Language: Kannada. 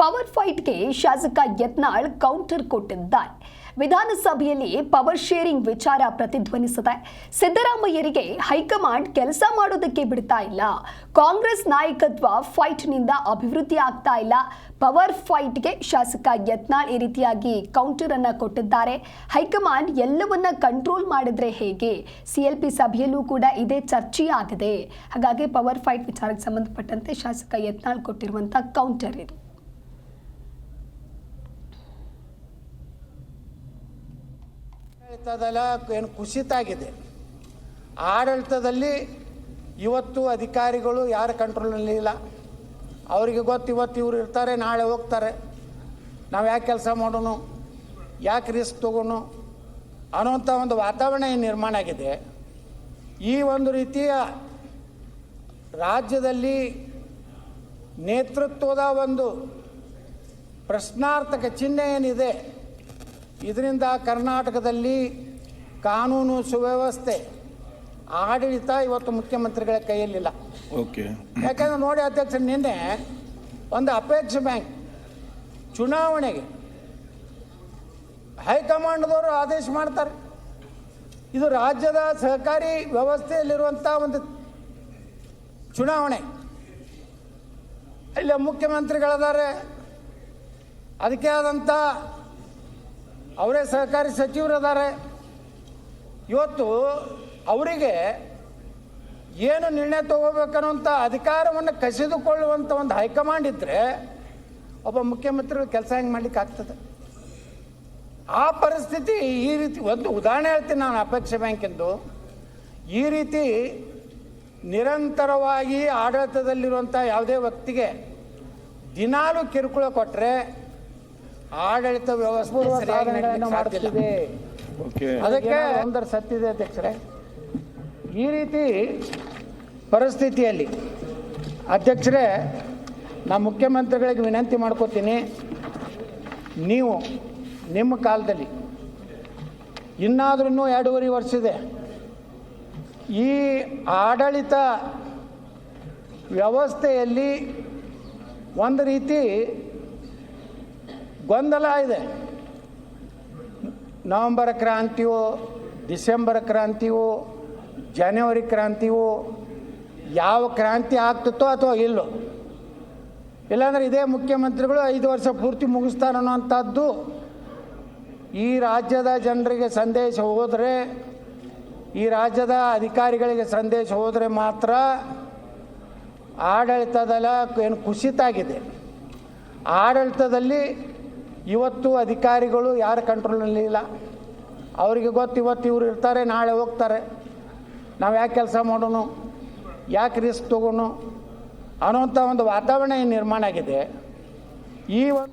ಪವರ್ ಫೈಟ್ಗೆ ಶಾಸಕ ಯತ್ನಾಳ್ ಕೌಂಟರ್ ಕೊಟ್ಟಿದ್ದಾರೆ. ವಿಧಾನಸಭೆಯಲ್ಲಿ ಪವರ್ ಶೇರಿಂಗ್ ವಿಚಾರ ಪ್ರತಿಧ್ವನಿಸಿದೆ. ಸಿದ್ದರಾಮಯ್ಯರಿಗೆ ಹೈಕಮಾಂಡ್ ಕೆಲಸ ಮಾಡೋದಕ್ಕೆ ಬಿಡ್ತಾ ಇಲ್ಲ. ಕಾಂಗ್ರೆಸ್ ನಾಯಕತ್ವ ಫೈಟ್ನಿಂದ ಅಭಿವೃದ್ಧಿ ಆಗ್ತಾ ಇಲ್ಲ. ಪವರ್ ಫೈಟ್ಗೆ ಶಾಸಕ ಯತ್ನಾಳ್ ಈ ರೀತಿಯಾಗಿ ಕೌಂಟರ್ ಅನ್ನ ಕೊಟ್ಟಿದ್ದಾರೆ. ಹೈಕಮಾಂಡ್ ಎಲ್ಲವನ್ನ ಕಂಟ್ರೋಲ್ ಮಾಡಿದ್ರೆ ಹೇಗೆ? ಸಿಎಲ್ಪಿ ಸಭೆಯಲ್ಲೂ ಕೂಡ ಇದೇ ಚರ್ಚೆಯಾಗಿದೆ. ಹಾಗಾಗಿ ಪವರ್ ಫೈಟ್ ವಿಚಾರಕ್ಕೆ ಸಂಬಂಧಪಟ್ಟಂತೆ ಶಾಸಕ ಯತ್ನಾಳ್ ಕೊಟ್ಟಿರುವಂತ ಕೌಂಟರ್ ಇದು. ಆಡಳಿತದಲ್ಲ ಏನು ಕುಸಿತ ಆಗಿದೆ? ಆಡಳಿತದಲ್ಲಿ ಇವತ್ತು ಅಧಿಕಾರಿಗಳು ಯಾರ ಕಂಟ್ರೋಲ್ನಲ್ಲಿ ಇಲ್ಲ. ಅವರಿಗೆ ಗೊತ್ತು ಇವತ್ತು ಇವರು ಇರ್ತಾರೆ, ನಾಳೆ ಹೋಗ್ತಾರೆ. ನಾವು ಯಾಕೆ ಕೆಲಸ ಮಾಡೋಣ? ಯಾಕೆ ರಿಸ್ಕ್ ತಗೋಣ? ಅನ್ನೋಂಥ ಒಂದು ವಾತಾವರಣ ಏನು ನಿರ್ಮಾಣ ಆಗಿದೆ. ಈ ಒಂದು ರೀತಿಯ ರಾಜ್ಯದಲ್ಲಿ ನೇತೃತ್ವದ ಒಂದು ಪ್ರಶ್ನಾರ್ಥಕ ಚಿಹ್ನೆ ಏನಿದೆ ಇದರಿಂದ ಕರ್ನಾಟಕದಲ್ಲಿ ಕಾನೂನು ಸುವ್ಯವಸ್ಥೆ ಆಡಳಿತ ಇವತ್ತು ಮುಖ್ಯಮಂತ್ರಿಗಳ ಕೈಯಲ್ಲಿಲ್ಲ. ಓಕೆ. ಯಾಕಂದ್ರೆ ನೋಡಿ ಅಧ್ಯಕ್ಷ ನಿನ್ನೆ ಒಂದು ಅಪೇಕ್ಷ ಬ್ಯಾಂಕ್ ಚುನಾವಣೆಗೆ ಹೈಕಮಾಂಡ್ದವರು ಆದೇಶ ಮಾಡ್ತಾರೆ. ಇದು ರಾಜ್ಯದ ಸಹಕಾರಿ ವ್ಯವಸ್ಥೆಯಲ್ಲಿರುವಂಥ ಒಂದು ಚುನಾವಣೆ. ಇಲ್ಲಿ ಮುಖ್ಯಮಂತ್ರಿಗಳಿದ್ದಾರೆ ಅದಕ್ಕೆ ಆದಂಥ ಅವರೇ ಸಹಕಾರಿ ಸಚಿವರಿದ್ದಾರೆ ಇವತ್ತು ಅವರಿಗೆ ಏನು ನಿರ್ಣಯ ತಗೋಬೇಕನ್ನುವಂಥ ಅಧಿಕಾರವನ್ನು ಕಸಿದುಕೊಳ್ಳುವಂಥ ಒಂದು ಹೈಕಮಾಂಡ್ ಇದ್ದರೆ ಒಬ್ಬ ಮುಖ್ಯಮಂತ್ರಿಗಳು ಕೆಲಸ ಹೆಂಗೆ ಮಾಡ್ಲಿಕ್ಕೆ ಆಗ್ತದೆ? ಆ ಪರಿಸ್ಥಿತಿ ಈ ರೀತಿ ಒಂದು ಉದಾಹರಣೆ ಹೇಳ್ತೀನಿ ನಾನು ಅಪೇಕ್ಷೆ ಬ್ಯಾಂಕಿಂದು. ಈ ರೀತಿ ನಿರಂತರವಾಗಿ ಆಡಳಿತದಲ್ಲಿರುವಂಥ ಯಾವುದೇ ವ್ಯಕ್ತಿಗೆ ದಿನಾಲು ಕಿರುಕುಳ ಕೊಟ್ಟರೆ ಆಡಳಿತ ವ್ಯವಸ್ಥೆ ಅದಕ್ಕೆ ಒಂದರ ಸತ್ತಿದೆ ಅಧ್ಯಕ್ಷರೇ. ಈ ರೀತಿ ಪರಿಸ್ಥಿತಿಯಲ್ಲಿ ಅಧ್ಯಕ್ಷರೇ ನಾ ಮುಖ್ಯಮಂತ್ರಿಗಳಿಗೆ ವಿನಂತಿ ಮಾಡ್ಕೋತೀನಿ. ನೀವು ನಿಮ್ಮ ಕಾಲದಲ್ಲಿ ಇನ್ನಾದ್ರೂ ಎರಡೂವರೆ ವರ್ಷ ಇದೆ. ಈ ಆಡಳಿತ ವ್ಯವಸ್ಥೆಯಲ್ಲಿ ಒಂದು ರೀತಿ ಗೊಂದಲ ಇದೆ. ನವೆಂಬರ್ ಕ್ರಾಂತಿಯೋ, ಡಿಸೆಂಬರ್ ಕ್ರಾಂತಿಯೋ, ಜನವರಿ ಕ್ರಾಂತಿಯೋ, ಯಾವ ಕ್ರಾಂತಿ ಆಗ್ತಿತ್ತೋ ಅಥವಾ ಇಲ್ಲೋ. ಇಲ್ಲಾಂದರೆ ಇದೇ ಮುಖ್ಯಮಂತ್ರಿಗಳು ಐದು ವರ್ಷ ಪೂರ್ತಿ ಮುಗಿಸ್ತಾರೆ ಅನ್ನೋಂಥದ್ದು ಈ ರಾಜ್ಯದ ಜನರಿಗೆ ಸಂದೇಶ ಹೋದರೆ, ಈ ರಾಜ್ಯದ ಅಧಿಕಾರಿಗಳಿಗೆ ಸಂದೇಶ ಹೋದರೆ ಮಾತ್ರ ಆಡಳಿತದಲ್ಲ ಏನು ಕುಸಿತಾಗಿದೆ ಆಡಳಿತದಲ್ಲಿ ಇವತ್ತು ಅಧಿಕಾರಿಗಳು ಯಾರ ಕಂಟ್ರೋಲ್ನಲ್ಲಿ ಇಲ್ಲ. ಅವರಿಗೆ ಗೊತ್ತು ಇವತ್ತು ಇವರು ಇರ್ತಾರೆ, ನಾಳೆ ಹೋಗ್ತಾರೆ. ನಾವು ಯಾಕೆ ಕೆಲಸ ಮಾಡೋಣ ಯಾಕೆ ರಿಸ್ಕ್ ತಗೋಣ ಅನ್ನೋಂಥ ಒಂದು ವಾತಾವರಣ ನಿರ್ಮಾಣ ಆಗಿದೆ. ಈ ಒಂದು